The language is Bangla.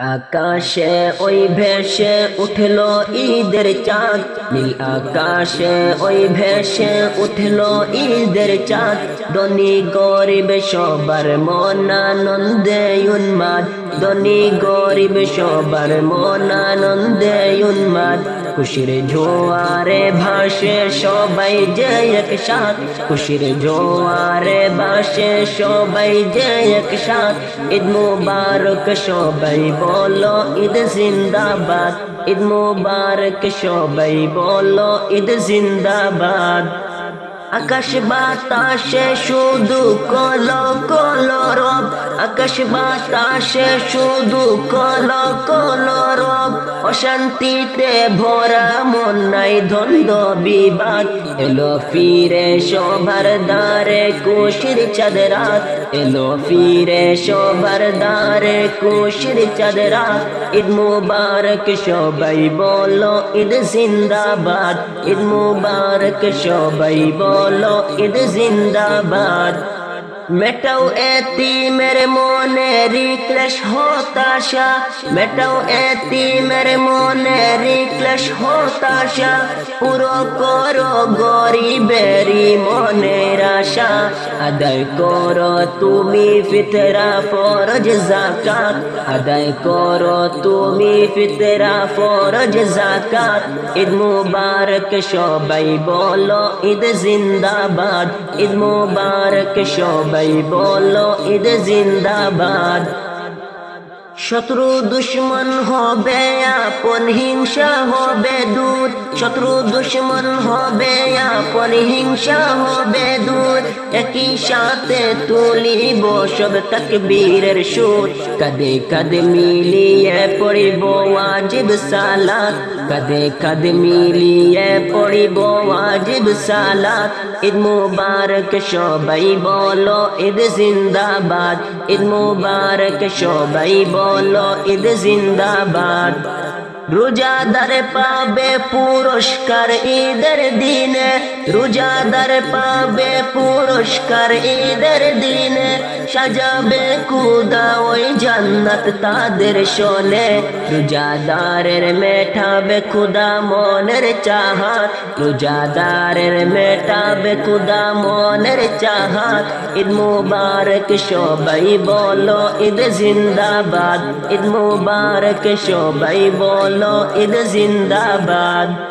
আকাশে ওই ভেসে উঠল ঈদের চাঁদ। নীল আকাশে ওই ভেসে উঠল ঈদের চাঁদ। ধনী গরিব সবার মন আনন্দে উন্মাদ। ধনী গরিব সবার মন আনন্দে উন্মাদ। খুশির জোয়ারে ভাসে সবাই যে একসাথ। খুশির জোয়ারে ভাসে সবাই যে একসাথ। ঈদ মুবারক সবাই বলো, ঈদ জিন্দাবাদ। ঈদ মুবারক সবাই বলো, ঈদ জিন্দাবাদ। আকাশ বাতাসে শুধু কল কল রব। আকাশ বাতাসে শুধু কল কল রব। অশান্তিতে ভরা মন নাই দ্বন্দ্ব বিবাদ। এলো ফিরে সবার দ্বারে কুশির চাঁদরাত এলো ফিরে সবার দ্বারে কুশির চাঁদরাত ঈদ মুবারক সবাই বলো, ঈদ জিন্দাবাদ। ঈদ মুবারক সবাই বলো। ঈদ জিন্দাবাদ। মেটাও এতি মেরে মনে রিক্লেশ হতাশা। মেটাও এতি মেরে মনে রিক্লেশ হতাশা। পুরো করো গরিবেরি মনের আশা। আদায় করো তুমি ফিতরা, ফরজ জাকাত আদায় করো তুমি ফিতরা, ফরজ জাকাত ঈদ মুবারক সবাই বলো, ঈদ জিন্দাবাদ। ঈদ মুবারক সবাই বলো ঈদ জিন্দাবাদ। শত্রু দুশ্মন হবে আপন হিংসা হবে দূর। শত্রু দুশ্মন হবে আপন হিংসা হবে দূর, একই সাথে তুলিব সব তকবীরের সুর। কদে কদে মিলিয়ে পড়িব ওয়াজিব সালাত। কদে কদে মিলিয়ে পড়িব ওয়াজিব সালাত। ঈদ মুবারক সবাই বলো, ঈদ জিন্দাবাদ। ঈদ মুবারক সবাই বলো, ঈদ জিন্দাবাদ। রোজাদার পাবে পুরস্কার ঈদের দিনে। রোজাদার পাবে পুরস্কার ঈদের দিনে। সাজাবে কুদা ওই জান্নাত তাদের শোনে। রোজাদারের মেটাবে খুদা মনের চাহাত। রোজাদারের মেটাবে খুদা মনের চাহাত। ঈদ মুবারক সবাই বলো, ঈদ জিন্দাবাদ। ঈদ মুবারক সবাই বলো, ঈদ জিন্দাবাদ।